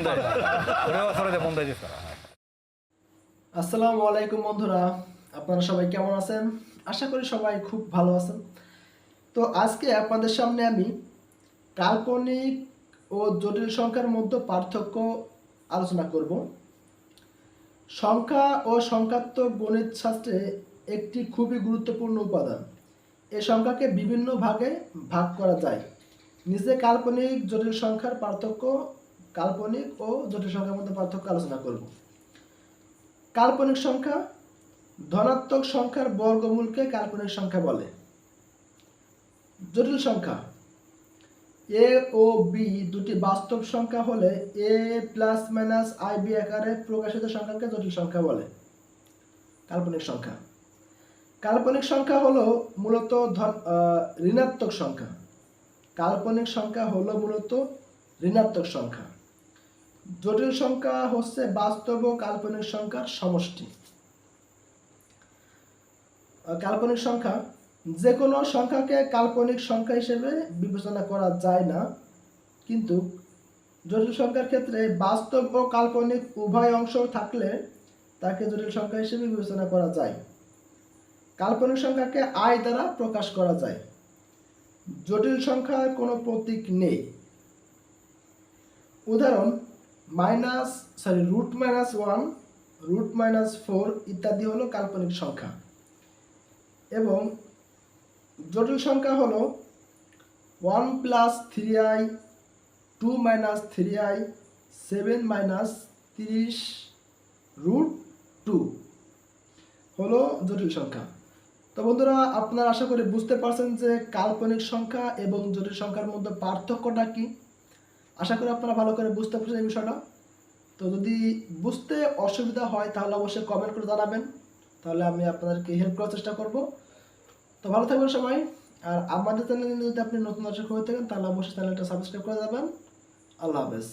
問題だそれはそれで問題ですから、はい আসসালামু আলাইকুম বন্ধুরা আপনারা সবাই কেমন আছেন আশা করি সবাই খুব ভালো আছেন তো আজকে আপনাদের সামনে আমি কাল্পনিক ও জটিল সংখ্যার মধ্যে পার্থক্য আলোচনা করব সংখ্যা ও সংখ্যাত্মক গণিত শাস্ত্রে একটি খুবই গুরুত্বপূর্ণ উপাদান এই সংখ্যাকে বিভিন্ন ভাগে ভাগ করা যায় নিচে কাল্পনিক জটিল সংখ্যার পার্থক্য কাল্পনিক ও জটিল সংখ্যার মধ্যে পার্থক্য আলোচনা করব। কাল্পনিক সংখ্যা ধনাত্মক সংখ্যার বর্গমূলকে কাল্পনিক সংখ্যা বলে। জটিল সংখ্যা এ ও বি দুটি বাস্তব সংখ্যা হলে A plus minus I B আকারে প্রকাশিত সংখ্যাকে জটিল সংখ্যা বলে। কাল্পনিক সংখ্যা কাল্পনিক সংখ্যা হলো মূলত ঋণাত্মক সংখ্যা। কাল্পনিক সংখ্যা হলো মূলত ঋণাত্মক সংখ্যা। জটিল সংখ্যা হচ্ছে বাস্তব ও কাল্পনিক সংখ্যার সমষ্টি। কাল্পনিক সংখ্যা যে কোনো সংখ্যাকে কাল্পনিক সংখ্যা হিসেবে বিবেচনা করা যায় না, কিন্তু জটিল সংখ্যার ক্ষেত্রে বাস্তব ও কাল্পনিক উভয় অংশ থাকলে তাকে জটিল সংখ্যা হিসেবে বিবেচনা করা যায়। কাল্পনিক সংখ্যাকে আয় দ্বারা প্রকাশ করা যায়। জটিল সংখ্যার কোনো প্রতীক নেই। উদাহরণ minus sorry root minus one root minus four ইত্যাদি হলো কাল্পনিক সংখ্যা। এবং জটিল সংখ্যা হলো one plus three I two minus three I seven minus তিরিশ রুট টু হলো জটিল সংখ্যা। তো বন্ধুরা, আপনারা আশা করি বুঝতে পারছেন যে কাল্পনিক সংখ্যা এবং জটিল সংখ্যার মধ্যে পার্থক্যটা কী। আশা করি আপনারা ভালো করে বুঝতে পারছেন এই বিষয়টা। তো যদি বুঝতে অসুবিধা হয়, তাহলে অবশ্যই কমেন্ট করে জানাবেন। তাহলে আমি আপনাদেরকে হেল্প করার চেষ্টা করব। তো ভালো থাকবেন সবাই। আর আমাদের চ্যানেলে যদি আপনি নতুন দর্শক হয়ে থাকেন, তাহলে অবশ্যই চ্যানেলটা সাবস্ক্রাইব করে যাবেন। আল্লাহ হাফেজ।